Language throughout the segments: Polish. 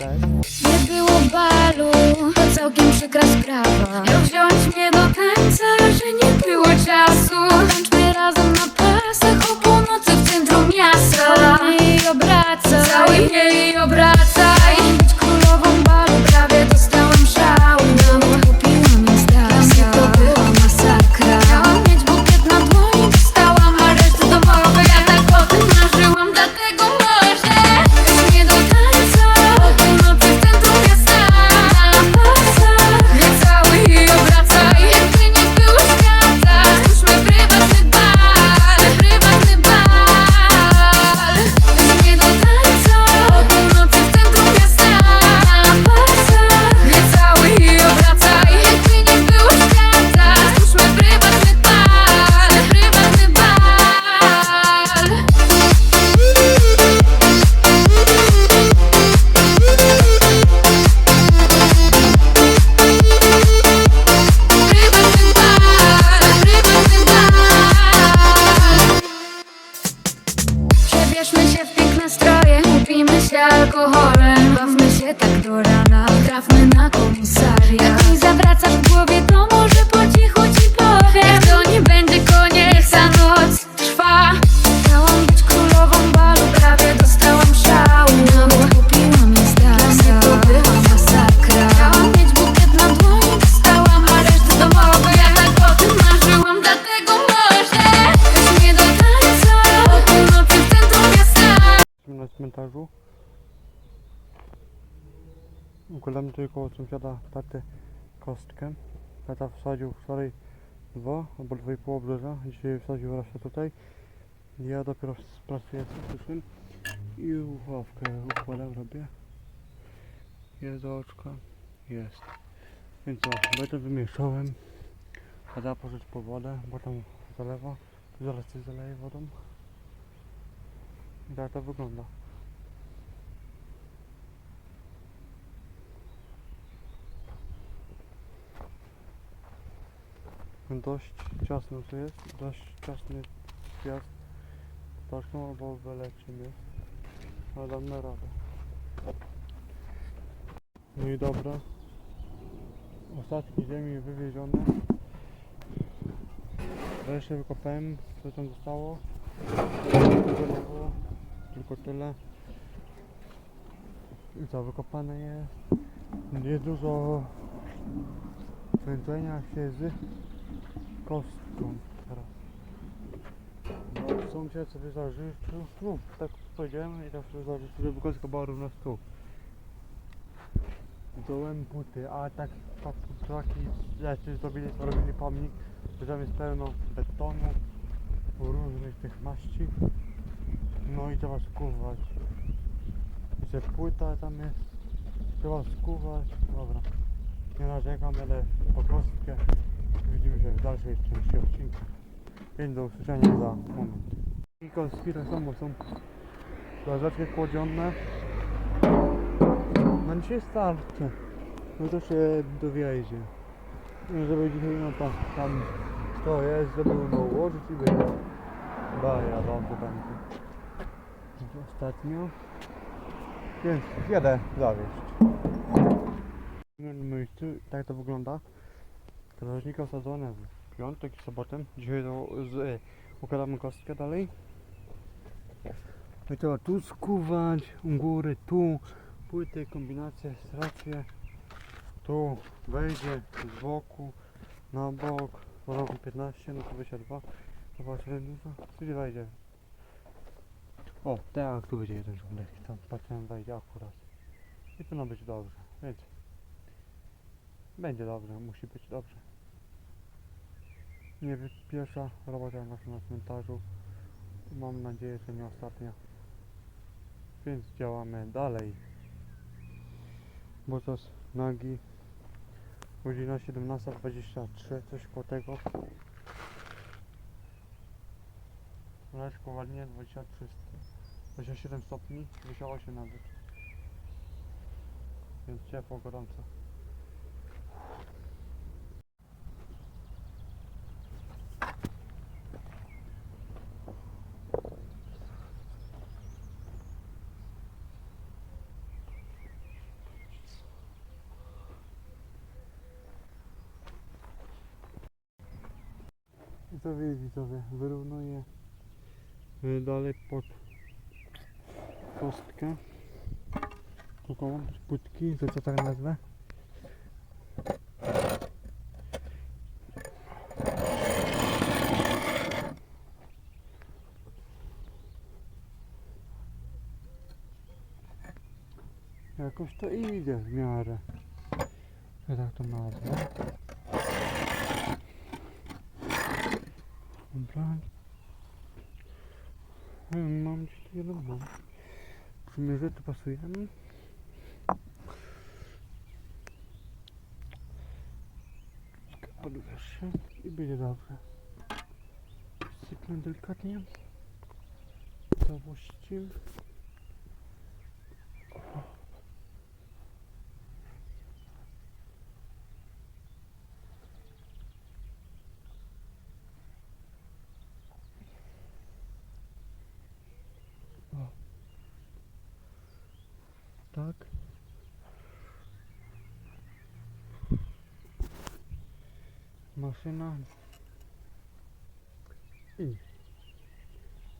Cześć. Nie było balu, to całkiem przykra sprawa. Miał wziąć mnie do tańca, że nie było czasu. Tańczmy razem na pasach o północy w centrum miasta. Cały mnie i obracaj, cały mnie i obracaj Koło sąsiada taty kostkę. Tata wsadził wczoraj dwa albo dwa i pół obrzeża. Dzisiaj wsadził resztę tutaj. Ja dopiero pracuję z przyszłym i ławkę układam, robię. Jest do oczka. Jest. Więc co, będę wymieszałem. Tata pożyć po wodę, bo tam zalewa. Zaraz coś zaleje wodą. I tak to wygląda. Dość ciasno tu jest, dość ciasny wjazd taczką albo jest, ale damy radę. No i dobra, ostatki ziemi wywiezione. Wreszcie wykopałem, co tam zostało. Nie tylko tyle. I co, wykopane jest. Jest dużo kręcenia się kostką teraz. No, sąsiad sobie zażyczył, no, tak powiedziałem i tak sobie zażyczył, żeby kostka była równa z tu. Dołem buty, a tak, tak taki rzeczy zrobili, to robili pomnik, że tam jest pełno betonu, różnych tych maści. No i trzeba skuwać. Jeszcze płyta tam jest. Trzeba skuwać. Dobra. Nie narzekam, ale po kostkę. Widzimy się w dalszej części odcinka. Więc do usłyszenia za moment. I kostki tak samo są troszeczkę kłodzione. No dzisiaj starczy. No to się dowiezie. No, Żeby dzisiaj no to tam to jest, żeby no ułożyć i będzie. Baja, dobrze będzie. Ostatnio. Więc jadę zawieźć. W miejscu, tak to wygląda. Strażnika osadzone w piątek i sobotę. Dzisiaj to z, e, układamy kostkę dalej. No i trzeba tu skuwać, u góry, tu płyty, kombinacje, stracje. Tu wejdzie z boku, na bok, po roku 15, no to 22. Zobaczymy dużo. Tu gdzie wejdzie? O, tak, tu będzie jeden żołnierz. Tam patrzyłem, wejdzie akurat. I powinno być dobrze, więc będzie dobrze, musi być dobrze. Nie pierwsza robota nasza na cmentarzu. Mam nadzieję, że nie ostatnia. Więc działamy dalej. Bo to z nagi. Godzina 17.23, coś koło tego. Leszko ładnie, 23 27 stopni, 28 nawet. Więc ciepło, gorąco. Wy widzowie, wyrównuję y, dalej pod kostkę. Koło płytki, że co tak nazwę. Jakoś to idzie w miarę. Ja tak to nazwę. Dobra. Hmm, Mam gdzieś tu jeden mam. Przymierzę, to pasuje. Odbierz się i będzie dobrze. Sypnę delikatnie. Całości. Tak. Maszyna. I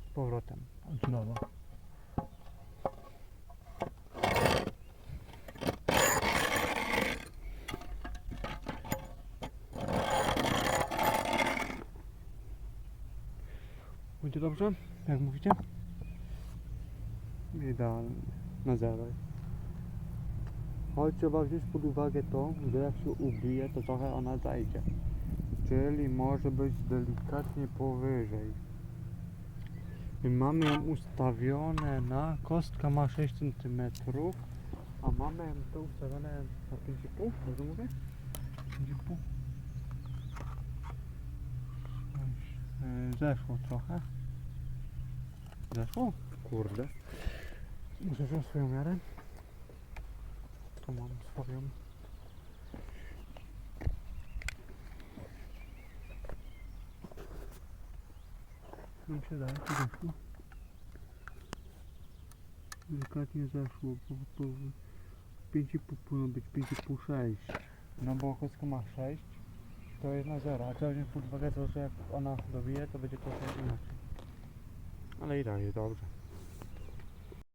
z powrotem. Od nowa. Będzie dobrze? Jak mówicie? Idealnie. Na zero. Choć trzeba wziąć pod uwagę to, że jak się ubije, to trochę ona zajdzie. Czyli może być delikatnie powyżej. I mamy ją ustawione na, kostka ma 6 cm, a mamy ją to ustawione na 5,5, dobrze mówię? 5,5. Yy, Zeszło trochę. Zeszło? Kurde. Muszę wziąć swoją miarę. To mam swoją. Mi się daje, zeszło. Delikatnie zeszło, bo to 5,5 powinno być 5,5, 6. No bo kostka ma 6, to jest na 0, a trzeba wziąć pod uwagę to, że jak ona dobije, to będzie trochę inaczej. Ale i tak jest dobrze.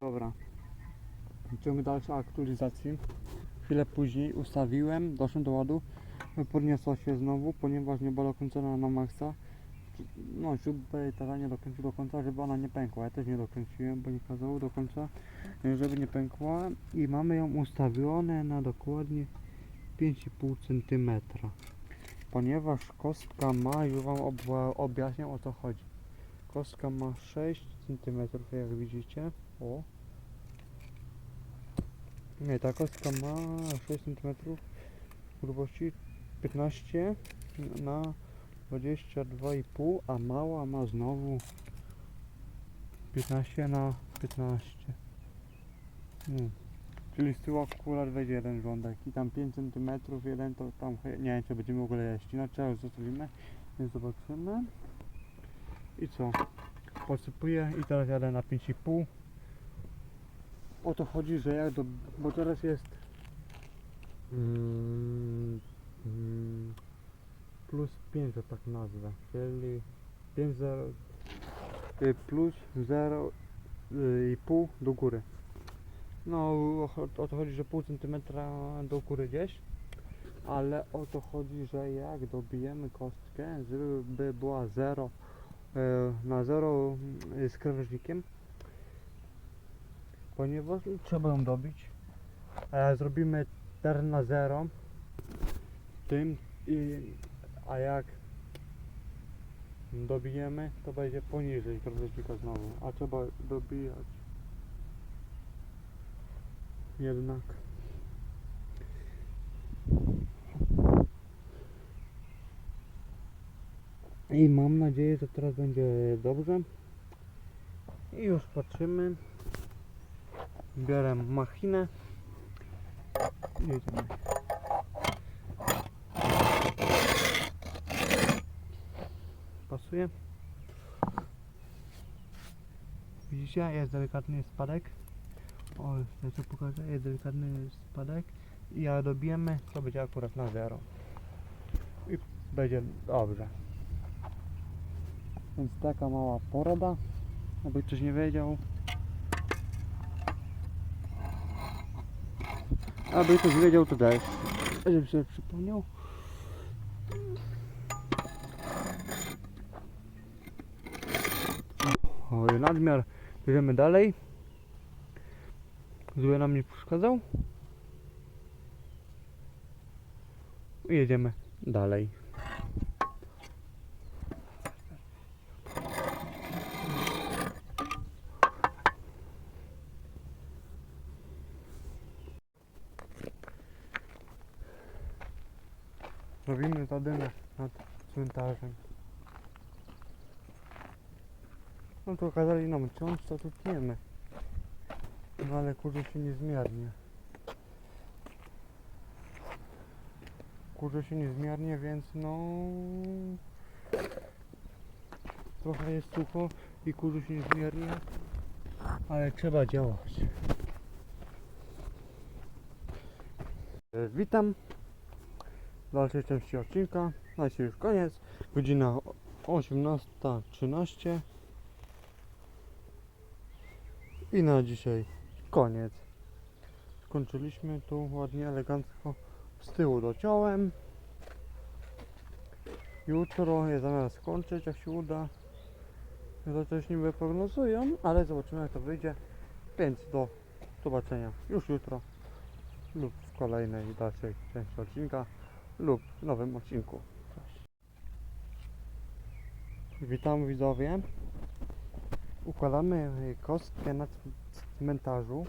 Dobra. Ciąg dalszej aktualizacji. Chwilę później ustawiłem, doszłem do ładu. Podniosła się znowu, ponieważ nie była dokończona na maksa. No, śrubę tata nie dokończył do końca, żeby ona nie pękła. Ja też nie dokręciłem, bo nie kazało do końca, żeby nie pękła. I mamy ją ustawione na dokładnie 5,5 cm. Ponieważ kostka ma, już Wam ob- objaśniam o co chodzi. Kostka ma 6 cm, jak widzicie. O, nie, ta kostka ma 6 cm grubości 15 na 22,5, a mała ma znowu 15 na 15. Hmm. Czyli z tyłu akurat wejdzie jeden rządek i tam 5 cm, jeden to tam, nie wiem czy będziemy w ogóle jeść, inaczej już zostawimy, więc zobaczymy. I co? Posypuję i teraz jadę na 5,5 o to chodzi, że jak do, bo teraz jest mm, mm, plus 5, że tak nazwę, czyli 5 zero, y, plus 0 y, do góry. No o, o to chodzi, że pół centymetra do góry gdzieś, ale o to chodzi, że jak dobijemy kostkę, żeby była 0 na 0 z krawężnikiem, ponieważ trzeba ją dobić. Zrobimy teren na zero tym i a jak dobijemy to będzie poniżej krawężnika znowu, a trzeba dobijać. Jednak. I mam nadzieję, że teraz będzie dobrze. I już patrzymy. Biorę machinę. Jedziemy. Pasuje. Widzicie, jest delikatny spadek. O, to pokażę, jest delikatny spadek. I jak dobijemy, to będzie akurat na zero. I będzie dobrze. Więc taka mała porada, aby ktoś nie wiedział. Aby ktoś wiedział to też, żeby sobie przypomniał. Oj, nadmiar. Bierzemy dalej. Zły nam nie przeszkadzał. I jedziemy dalej. Robimy zadymę nad cmentarzem. No to kazali nam ciąć, to tu tniemy. No ale kurze się niezmiernie. Kurze się niezmiernie, więc no... Trochę jest sucho i kurze się niezmiernie. Ale trzeba działać. E, Witam w dalszej części odcinka. Na już koniec. Godzina 18.13 i na dzisiaj koniec. Skończyliśmy tu ładnie, elegancko z tyłu dociąłem. Jutro je zamiast skończyć, jak się uda. Też niby prognozują, ale zobaczymy jak to wyjdzie. Więc do zobaczenia już jutro lub w kolejnej dalszej części odcinka lub w nowym odcinku. Witam widzowie. Układamy y, kostkę na cmentarzu.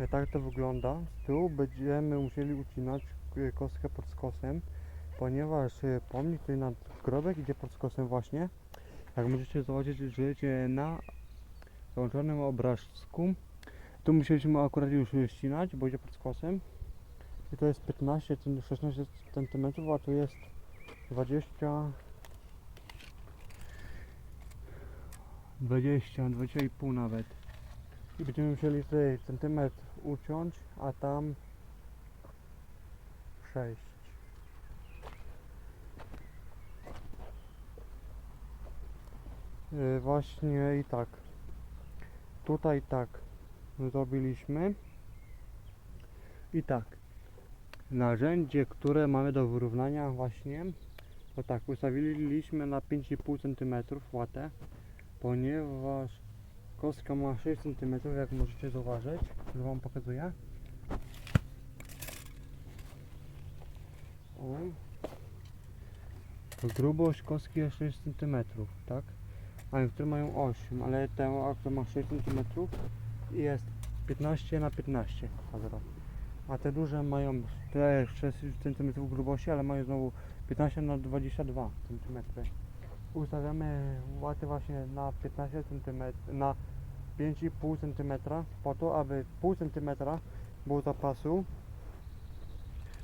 Y, Tak to wygląda. Z tyłu będziemy musieli ucinać y, kostkę pod skosem, ponieważ y, pomnik tutaj nad grobek idzie pod skosem właśnie. Jak możecie zobaczyć, że idzie na załączonym obrazku. Tu musieliśmy akurat już ścinać, bo idzie pod skosem. I to jest 15 cm, 16 cm, a tu jest 20 20, 20,5 nawet. I będziemy musieli tutaj centymetr uciąć, a tam 6. Yy, właśnie i tak. Tutaj tak zrobiliśmy. I tak. Narzędzie, które mamy do wyrównania właśnie, to tak, ustawiliśmy na 5,5 cm łatę ponieważ kostka ma 6 cm, jak możecie zauważyć, że Wam pokazuję. O. To grubość kostki jest 6 cm, tak? A niektóre mają 8, ale ten, który ma 6 cm jest 15 na 15 kwadrat. A te duże mają też 6 cm grubości, ale mają znowu 15 na 22 cm ustawiamy łaty właśnie na 15 cm, na 5,5 cm po to, aby pół cm było zapasu.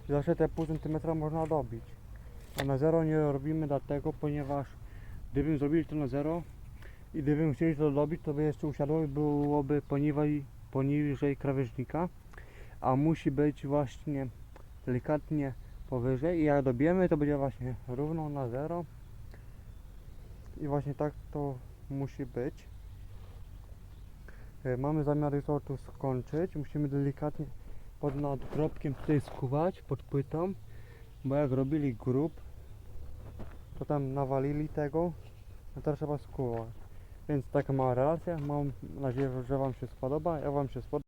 Zawsze te pół cm można dobić. A na zero nie robimy dlatego, ponieważ gdybym zrobili to na zero i gdybym chcieli to dobić, to by jeszcze usiadło i byłoby poniżej, poniżej krawężnika, a musi być właśnie delikatnie powyżej i jak dobijemy to będzie właśnie równo na zero właśnie tak to musi być. E, Mamy zamiar jutro tu skończyć. Musimy delikatnie pod nadgrobkiem tutaj skuwać, pod płytą, bo jak robili grób, to tam nawalili tego, a teraz trzeba skuwać. Więc taka mała relacja. Mam nadzieję, że Wam się spodoba. Jak Wam się spodoba,